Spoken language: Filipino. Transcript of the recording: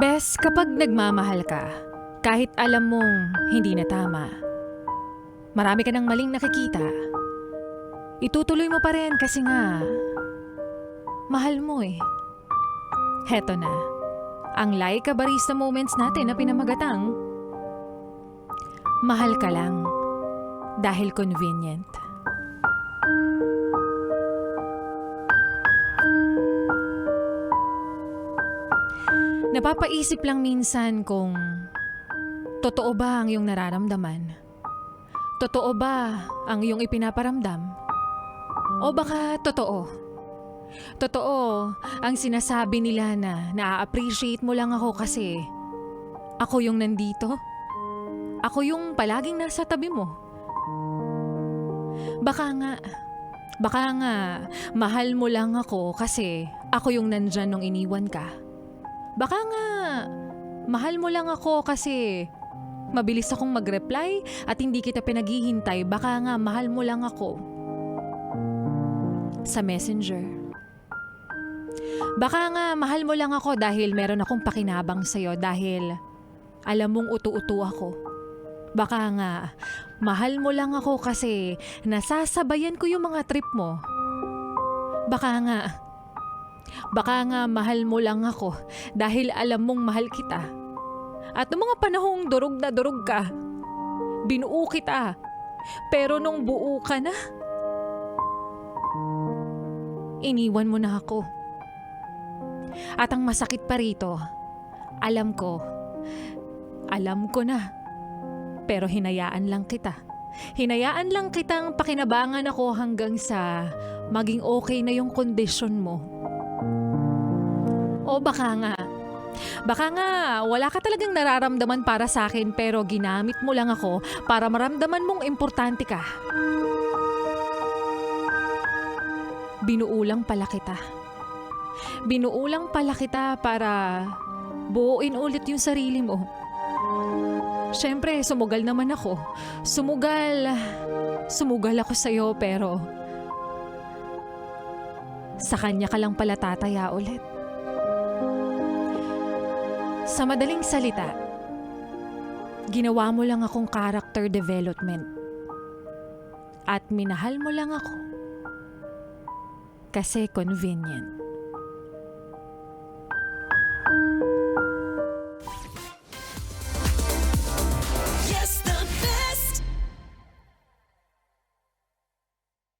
Bes, kapag nagmamahal ka, kahit alam mong hindi na tama, marami ka ng maling nakikita, itutuloy mo pa rin kasi nga, mahal mo eh. Heto na, ang Laika Barista Moments natin na pinamagatang, mahal ka lang dahil convenient. Napapaisip lang minsan kung totoo ba ang iyong nararamdaman? Totoo ba ang iyong ipinaparamdam? O baka totoo? Totoo ang sinasabi nila na na-appreciate mo lang ako kasi ako yung nandito? Ako yung palaging nasa tabi mo? Baka nga, baka nga mahal mo lang ako kasi ako yung nandyan nung iniwan ka. Baka nga, mahal mo lang ako kasi mabilis akong mag-reply at hindi kita pinaghihintay. Baka nga, mahal mo lang ako sa messenger. Baka nga, mahal mo lang ako dahil meron akong pakinabang sa'yo dahil alam mong utu-utu ako. Baka nga, mahal mo lang ako kasi nasasabayan ko yung mga trip mo. Baka nga, Baka nga mahal mo lang ako dahil alam mong mahal kita. At noong mga panahong durog na durog ka, binuo kita. Pero nung buo ka na, iniwan mo na ako. At ang masakit pa rito, alam ko, alam ko na. Pero hinayaan lang kita. Hinayaan lang kitang pakinabangan ako hanggang sa maging okay na yung kondisyon mo. O baka nga, baka nga wala ka talagang nararamdaman para sa akin pero ginamit mo lang ako para maramdaman mong importante ka. Binuulang pala kita. Binuulang pala kita para buuin ulit yung sarili mo. Siyempre, sumugal naman ako. Sumugal. Sumugal ako sa'yo pero sa kanya ka lang pala tataya ulit. Sa madaling salita, ginawa mo lang akong character development. At minahal mo lang ako. Kasi convenient.